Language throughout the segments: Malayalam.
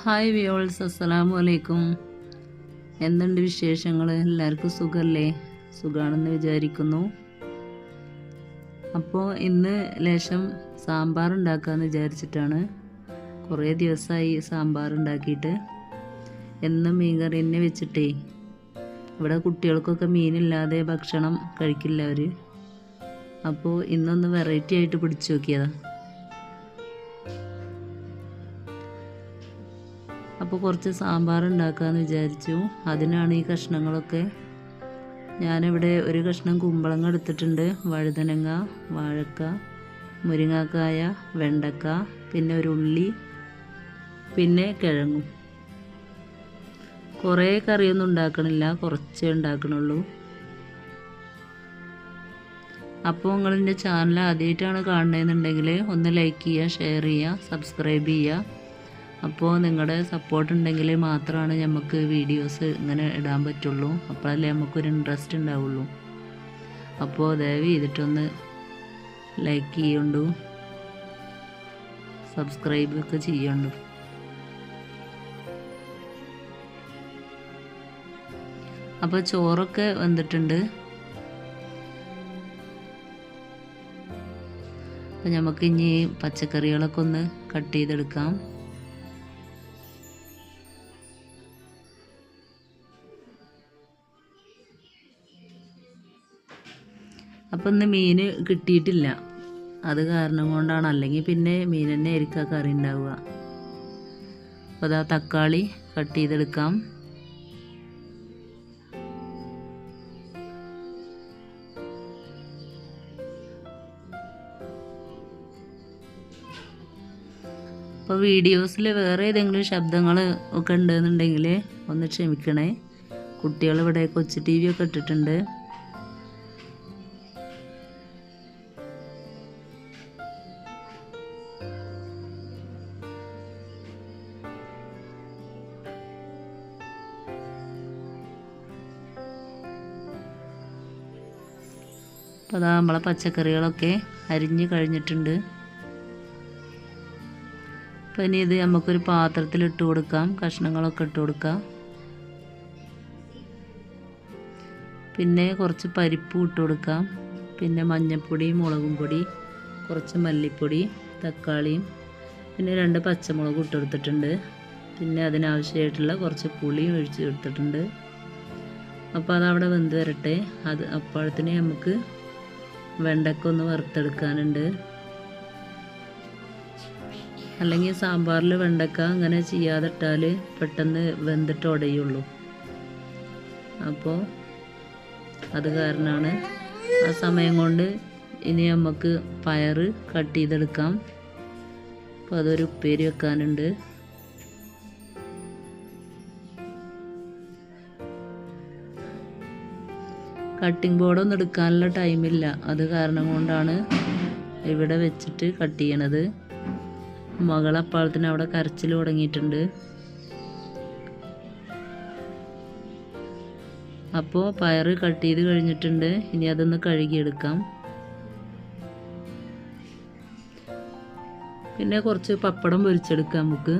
ഹായ് വിയോൾസ് അസ്സലാമു അലൈക്കും എന്തുണ്ട് വിശേഷങ്ങൾ എല്ലാവർക്കും സുഖമല്ലേ സുഖമാണെന്ന് വിചാരിക്കുന്നു. അപ്പോൾ ഇന്ന് ലേശം സാമ്പാർ ഉണ്ടാക്കാമെന്ന് വിചാരിച്ചിട്ടാണ്. കുറേ ദിവസമായി സാമ്പാർ ഉണ്ടാക്കിയിട്ട്. എന്നും മീൻകറി തന്നെ വെച്ചിട്ടേ. ഇവിടെ കുട്ടികൾക്കൊക്കെ മീനില്ലാതെ ഭക്ഷണം കഴിക്കില്ല അവർ അപ്പോൾ ഇന്നൊന്ന് വെറൈറ്റി ആയിട്ട് പിടിച്ചു നോക്കിയതാണ് അപ്പോൾ കുറച്ച് സാമ്പാർ ഉണ്ടാക്കാമെന്ന് വിചാരിച്ചു. അതിനാണ് ഈ കഷ്ണങ്ങളൊക്കെ. ഞാനിവിടെ ഒരു കഷ്ണം കുമ്പളങ്ങ എടുത്തിട്ടുണ്ട്. വഴുതനങ്ങ വാഴക്ക മുരിങ്ങാക്കായ വെണ്ടക്ക പിന്നെ ഒരു ഉള്ളി പിന്നെ കിഴങ്ങും. കുറേ കറിയൊന്നും ഉണ്ടാക്കണില്ല. കുറച്ചേ ഉണ്ടാക്കണുള്ളൂ. അപ്പോൾ നിങ്ങളെന്റെ ചാനൽ ആദ്യമായിട്ടാണ് കാണുന്നതെന്നുണ്ടെങ്കിൽ ഒന്ന് ലൈക്ക് ചെയ്യുക ഷെയർ ചെയ്യുക സബ്സ്ക്രൈബ് ചെയ്യുക. അപ്പോൾ നിങ്ങളുടെ സപ്പോർട്ട് ഉണ്ടെങ്കിൽ മാത്രമാണ് നമുക്ക് വീഡിയോസ് ഇങ്ങനെ ഇടാൻ പറ്റുള്ളൂ. അപ്പോഴല്ലേ നമുക്കൊരു ഇൻട്രസ്റ്റ് ഉണ്ടാവുള്ളൂ അപ്പോൾ ദയവ് ചെയ്തിട്ടൊന്ന് ലൈക്ക് ചെയ്യുണ്ടു. സബ്സ്ക്രൈബ് ഒക്കെ ചെയ്യണ്ടു. അപ്പോൾ ചോറൊക്കെ വന്നിട്ടുണ്ട്. അപ്പോൾ നമുക്ക് ഇനി പച്ചക്കറികളൊക്കെ ഒന്ന് കട്ട് ചെയ്തെടുക്കാം. അപ്പം ഇന്ന് മീൻ കിട്ടിയിട്ടില്ല. അത് കാരണം കൊണ്ടാണ്. അല്ലെങ്കിൽ പിന്നെ മീൻ തന്നെ ആയിരിക്കും ആ കറി ഉണ്ടാവുക. അപ്പോൾ അതാ തക്കാളി കട്ട് ചെയ്തെടുക്കാം. അപ്പോൾ വീഡിയോസിൽ വേറെ ഏതെങ്കിലും ശബ്ദങ്ങൾ ഒക്കെ ഉണ്ടെന്നുണ്ടെങ്കിൽ ഒന്ന് ക്ഷമിക്കണേ. കുട്ടികൾ ഇവിടെ കൊച്ചു ടി വി ഒക്കെ ഇട്ടിട്ടുണ്ട്. അപ്പോൾ അതാ നമ്മളെ പച്ചക്കറികളൊക്കെ അരിഞ്ഞ് കഴിഞ്ഞിട്ടുണ്ട്. അപ്പോൾ ഇനി ഇത് നമുക്കൊരു പാത്രത്തിൽ ഇട്ട് കൊടുക്കാം. കഷ്ണങ്ങളൊക്കെ ഇട്ട് കൊടുക്കാം. പിന്നെ കുറച്ച് പരിപ്പും ഇട്ട് കൊടുക്കാം. പിന്നെ മഞ്ഞൾപ്പൊടി മുളകും പൊടി കുറച്ച് മല്ലിപ്പൊടി തക്കാളിയും പിന്നെ രണ്ട് പച്ചമുളകും ഇട്ട് കൊടുത്തിട്ടുണ്ട്. പിന്നെ അതിനാവശ്യമായിട്ടുള്ള കുറച്ച് പുളിയും ഒഴിച്ച് കൊടുത്തിട്ടുണ്ട്. അപ്പോൾ അതവിടെ വെന്ത് വരട്ടെ. അത് അപ്പോഴത്തിന് നമുക്ക് വെണ്ടക്ക ഒന്ന് വറുത്തെടുക്കാനുണ്ട്. അല്ലെങ്കിൽ സാമ്പാറിൽ വെണ്ടക്ക അങ്ങനെ ചെയ്യാതെ ഇട്ടാൽ പെട്ടെന്ന് വെന്തിട്ട് ഉടയുള്ളൂ. അപ്പോൾ അത് കാരണമാണ്. ആ സമയം കൊണ്ട് ഇനി നമുക്ക് പയർ കട്ട് ചെയ്തെടുക്കാം. അപ്പോൾ അതൊരു ഉപ്പേരി വെക്കാനുണ്ട്. കട്ടിംഗ് ബോർഡൊന്നും എടുക്കാനുള്ള ടൈമില്ല അത് കാരണം കൊണ്ടാണ് ഇവിടെ വെച്ചിട്ട് കട്ട് ചെയ്യണത്. മകളപ്പാളത്തിന് അവിടെ കരച്ചിൽ തുടങ്ങിയിട്ടുണ്ട്. അപ്പോൾ പയറ് കട്ട് ചെയ്ത് കഴിഞ്ഞിട്ടുണ്ട്. ഇനി അതൊന്ന് കഴുകിയെടുക്കാം. പിന്നെ കുറച്ച് പപ്പടം പൊരിച്ചെടുക്കാം നമുക്ക്.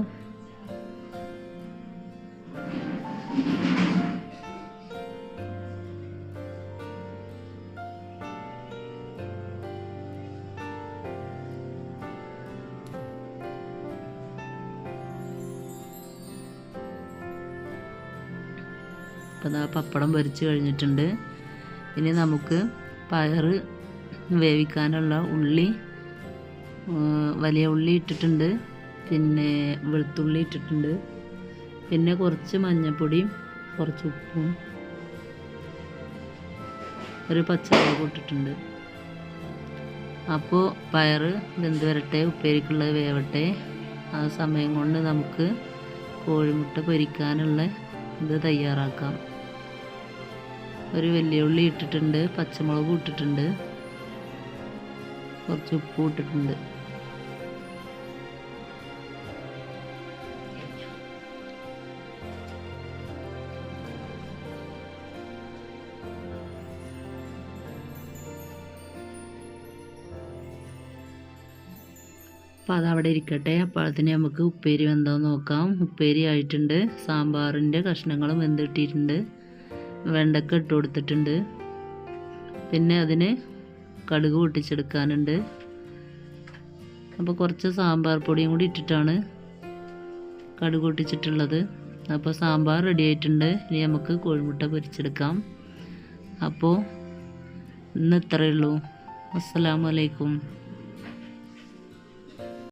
അപ്പോൾ ആ പപ്പടം പൊരിച്ച് കഴിഞ്ഞിട്ടുണ്ട്. ഇനി നമുക്ക് പയർ വേവിക്കാനുള്ള ഉള്ളി വലിയ ഉള്ളി ഇട്ടിട്ടുണ്ട്. പിന്നെ വെളുത്തുള്ളി ഇട്ടിട്ടുണ്ട്. പിന്നെ കുറച്ച് മഞ്ഞൾപ്പൊടിയും കുറച്ച് ഉപ്പും. ഒരു പച്ചമുളക് ഇട്ടിട്ടുണ്ട്. അപ്പോൾ പയർ വെന്ത് വരട്ടെ ഉപ്പേരിക്കുള്ളത് വേവട്ടെ. ആ സമയം കൊണ്ട് നമുക്ക് കോഴിമുട്ട പൊരിക്കാനുള്ള ഇത് തയ്യാറാക്കാം. ഒരു വലിയുള്ളി ഇട്ടിട്ടുണ്ട് പച്ചമുളകും ഇട്ടിട്ടുണ്ട്. കുറച്ച് ഉപ്പും ഇട്ടിട്ടുണ്ട്. അപ്പോൾ അതവിടെ ഇരിക്കട്ടെ. അപ്പോൾ അതിന് നമുക്ക് ഉപ്പേരി വെന്തോന്ന് നോക്കാം. ഉപ്പേരി ആയിട്ടുണ്ട്. സാമ്പാറിന്റെ കഷ്ണങ്ങളും വെന്തിട്ടിട്ടുണ്ട് വെണ്ടക്ക ഇട്ട് കൊടുത്തിട്ടുണ്ട്. പിന്നെ അതിന് കടുക് പൊട്ടിച്ചെടുക്കാനുണ്ട്. അപ്പോൾ കുറച്ച് സാമ്പാർ പൊടിയും കൂടി ഇട്ടിട്ടാണ് കടുക് പൊട്ടിച്ചിട്ടുള്ളത്. അപ്പോൾ സാമ്പാർ റെഡി ആയിട്ടുണ്ട്. ഇനി നമുക്ക് കോഴിമുട്ട പൊരിച്ചെടുക്കാം. അപ്പോൾ ഇന്ന് ഇത്രയേ ഉള്ളൂ. അസ്സലാമു അലൈക്കും.